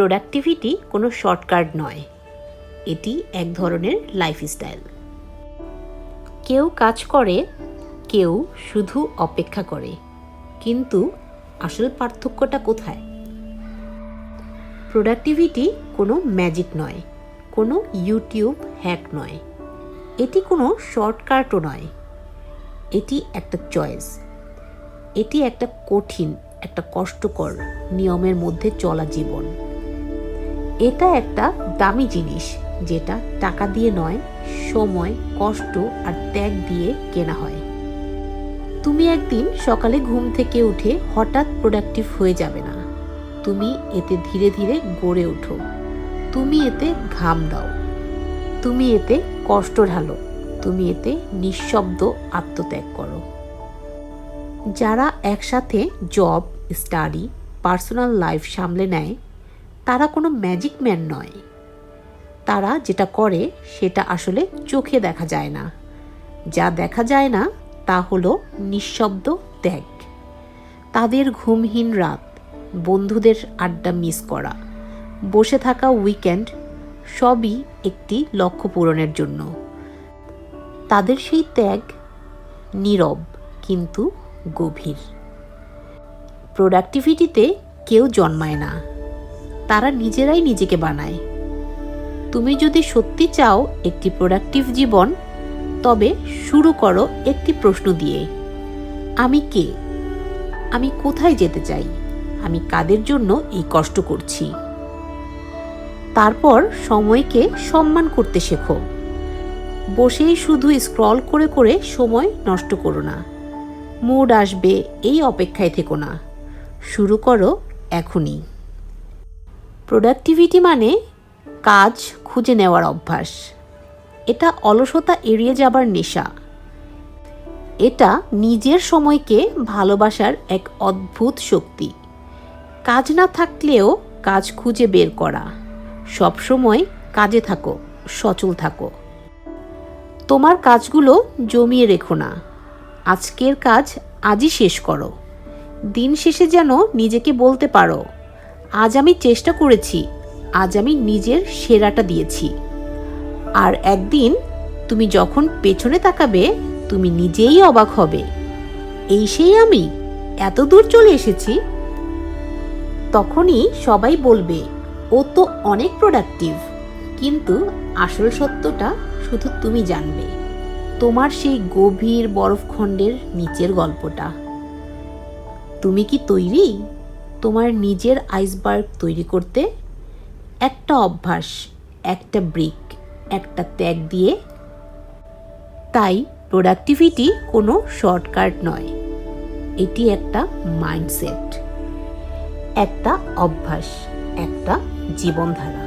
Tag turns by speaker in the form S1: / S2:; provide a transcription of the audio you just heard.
S1: Productivity কোনো shortcut নয়। এটি এক ধরনের লাইফস্টাইল কেউ কাজ করে, কেউ শুধু অপেক্ষা করে। কিন্তু আসল পার্থক্যটা কোথায়? প্রোডাক্টিভিটি কোনো ম্যাজিক নয়, কোনো ইউটিউব হ্যাক নয়। এটি কোনো শর্টকাটও নয়। এটি একটা চয়েস এটি একটা কঠিন, একটা কষ্টকর নিয়মের মধ্যে চলা জীবন। এটা একটা দামি জিনিস, যেটা টাকা দিয়ে নয়, সময়, কষ্ট আর ত্যাগ দিয়ে কেনা হয়। তুমি একদিন সকালে ঘুম থেকে উঠে হঠাৎ প্রোডাক্টিভ হয়ে যাবে না। তুমি এতে ধীরে ধীরে গড়ে ওঠো। তুমি এতে ঘাম দাও। তুমি এতে কষ্ট ঢালো। তুমি এতে নিঃশব্দ আত্মত্যাগ করো। যারা একসাথে জব স্টাডি পার্সোনাল লাইফ সামলে নেয় তারা কোনো ম্যাজিক ম্যান নয়। তারা যেটা করে, সেটা আসলে চোখে দেখা যায় না। যা দেখা যায় না, তা হলো নিঃশব্দ ত্যাগ। তাদের ঘুমহীন রাত, বন্ধুদের আড্ডা মিস করা, বসে থাকা উইকেন্ড সবই একটি লক্ষ্য পূরণের জন্য। তাদের সেই ত্যাগ নীরব কিন্তু গভীর। প্রোডাক্টিভিটিতে কেউ জন্মায় না। তারা নিজেরাই নিজেকে বানায়। তুমি যদি সত্যি চাও একটি প্রোডাক্টিভ জীবন, তবে শুরু করো একটি প্রশ্ন দিয়ে। আমি কে? আমি কোথায় যেতে চাই? আমি কাদের জন্য এই কষ্ট করছি? তারপর সময়কে সম্মান করতে শেখো। বসেই শুধু স্ক্রল করে করে সময় নষ্ট করো না। মুড আসবে, এই অপেক্ষায় থেকো না। শুরু করো এখনই। প্রোডাক্টিভিটি মানে কাজ খুঁজে নেওয়ার অভ্যাস। এটা অলসতা এড়িয়ে যাবার নেশা। এটা নিজের সময়কে ভালোবাসার এক অদ্ভুত শক্তি। কাজ না থাকলেও কাজ খুঁজে বের করা। সবসময় কাজে থাকো, সচল থাকো। তোমার কাজগুলো জমিয়ে রেখো না। আজকের কাজ আজই শেষ করো। দিন শেষে যেন নিজেকে বলতে পারো আজ আমি চেষ্টা করেছি, আজ আমি নিজের সেরাটা দিয়েছি। আর একদিন তুমি যখন পেছনে তাকাবে, তুমি নিজেই অবাক হবে। এই সেই আমি, এত দূর চলে এসেছি। তখনই সবাই বলবে, ও তো অনেক প্রোডাক্টিভ কিন্তু আসল সত্যটা শুধু তুমি জানবে। তোমার সেই গভীর বরফখণ্ডের নিচের গল্পটা। তুমি কি তৈরি? তোমার নিজের আইসবার্গ তৈরি করতে একটা অভ্যাস, একটা ব্রিক একটা ত্যাগ দিয়ে। তাই প্রোডাক্টিভিটি কোনো শর্টকাট নয়। এটি একটা মাইন্ডসেট একটা অভ্যাস, একটা জীবনধারা।